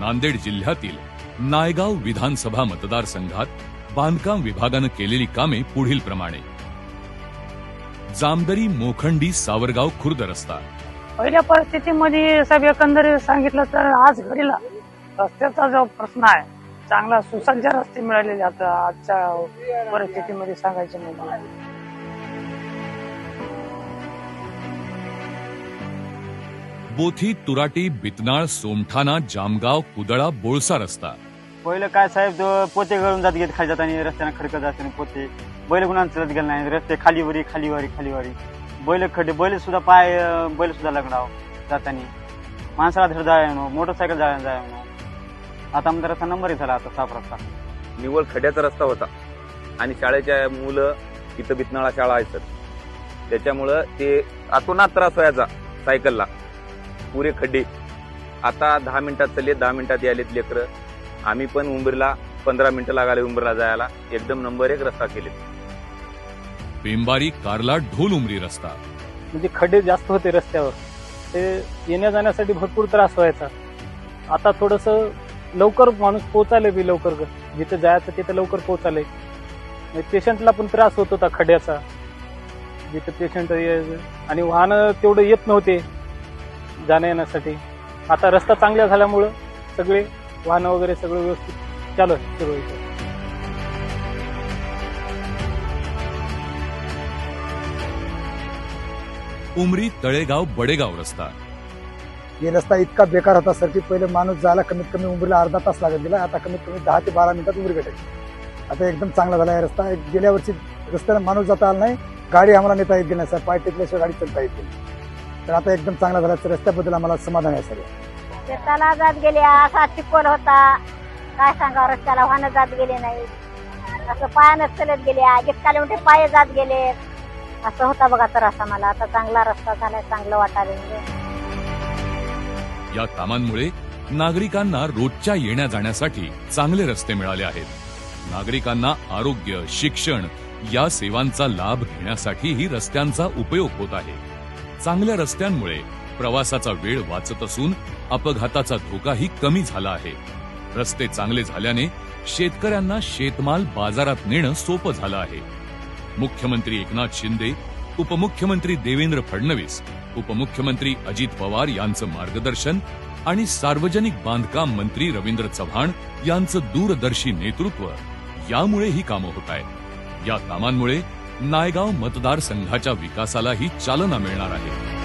नांदेड जिल्ह्यातील नायगाव विधानसभा मतदारसंघात बांधकाम विभागानं केलेली कामे पुढील प्रमाणे. जामदरी मोखंडी सावरगाव खुर्द रस्ता. पहिल्या परिस्थितीमध्ये साहेब एकंदरीत सांगितलं तर आज घडीला रस्त्याचा जो प्रश्न आहे चांगला सुसज्ज रस्ते मिळालेले आता आजच्या परिस्थितीमध्ये सांगायचे म्हणजे बोथी तुराटी बितनाळ सोमठाणा जामगाव कुदळा बोळसा रस्ता. पहिलं काय साहेब पोते गळून जात गेले खाली जाताना रस्त्यानं खडकत जाताना पोते. बैल गुणांना चालत गेले नाही. रस्ते खालीवरी खालीवारी खालीवारी. बैल खड्डे बैल सुद्धा पाय बैल सुद्धा लग्नाव जाताना. माणसाला धड जाय मोटरसायकल जाय जाय आता आमचा रस्ता नंबरही झाला आता साफ रस्ता. निव्वळ खड्याचा रस्ता होता. आणि शाळेच्या मुलं इथं बितनाळा शाळा आहे सर. त्याच्यामुळं ते अतोनात त्रास व्हायचा सायकलला. पुरे खड्डे. आता दहा मिनिटात चालले दहा मिनिटात यायलेत लेकरं. आम्ही पण उंबरीला पंधरा मिनिटं लागाले उंबरला जायला. एकदम नंबर एक रस्ता केले पेंबारी कार्ला ढोल उमरी रस्ता. म्हणजे खड्डे जास्त होते रस्त्यावर. ते येण्या जाण्यासाठी भरपूर त्रास व्हायचा. आता थोडस लवकर माणूस पोचायला बी लवकर ग. जिथे जायचं तिथे लवकर पोचायले पेशंटला पण त्रास होत होता खड्ड्याचा. जिथे पेशंट आणि वाहनं तेवढं येत नव्हते. जाण्या येण्यासाठी. आता रस्ता चांगला झाल्यामुळं सगळे वाहनं वगैरे सगळं व्यवस्थित चालू आहे. सगळं इथं. उमरी तळेगाव बडेगाव रस्ता. हे रस्ता इतका बेकार होता सर की पहिले माणूस जायला कमीत कमी उंबरीला अर्धा तास लागत गेला. आता कमीत कमी दहा ते बारा मिनिटात उंबरी भेटेल. आता एकदम चांगला झाला आहे रस्ता. एक गेल्या वर्षी रस्त्याला माणूस जाता आला नाही. गाडी आम्हाला नेता येत गेली नाही सर. पाय टेकल्याशिवाय गाडी चालता येत गेली तर आता एकदम चांगला झाला. तर रस्त्याबद्दल आम्हाला समाधान आहे सर शेताला जात गेले असा चिकोल होता. काय सांगावं रस्त्याला वाहनं जात गेले नाही. असं पायानं चलत गेले जितकाले मोठे पाय जात गेले. असं होता बघा तर असा मला. आता चांगला रस्ता झालाय चांगलं वाटायला. या कामांमुळे नागरिकांना रोजच्या येण्या जाण्यासाठी चांगले रस्ते मिळाले आहेत. नागरिकांना आरोग्य शिक्षण या सेवांचा लाभ घेण्यासाठीही रस्त्यांचा उपयोग होत आहे. चांगल्या रस्त्यांमुळे प्रवासाचा वेळ वाचत असून अपघाताचा धोकाही कमी झाला आहे. रस्ते चांगले झाल्याने शेतकऱ्यांना शेतमाल बाजारात नेणं सोपं झालं आहे. मुख्यमंत्री एकनाथ शिंदे उपमुख्यमंत्री देवेंद्र फडणवीस उपमुख्यमंत्री अजित पवार यांचं मार्गदर्शन आणि सार्वजनिक बांधकाम मंत्री रवींद्र चव्हाण यांचं दूरदर्शी नेतृत्व यामुळे ही कामं होत आहेत. या कामांमुळे नायगाव मतदारसंघाच्या विकासालाही चालना मिळणार आहे.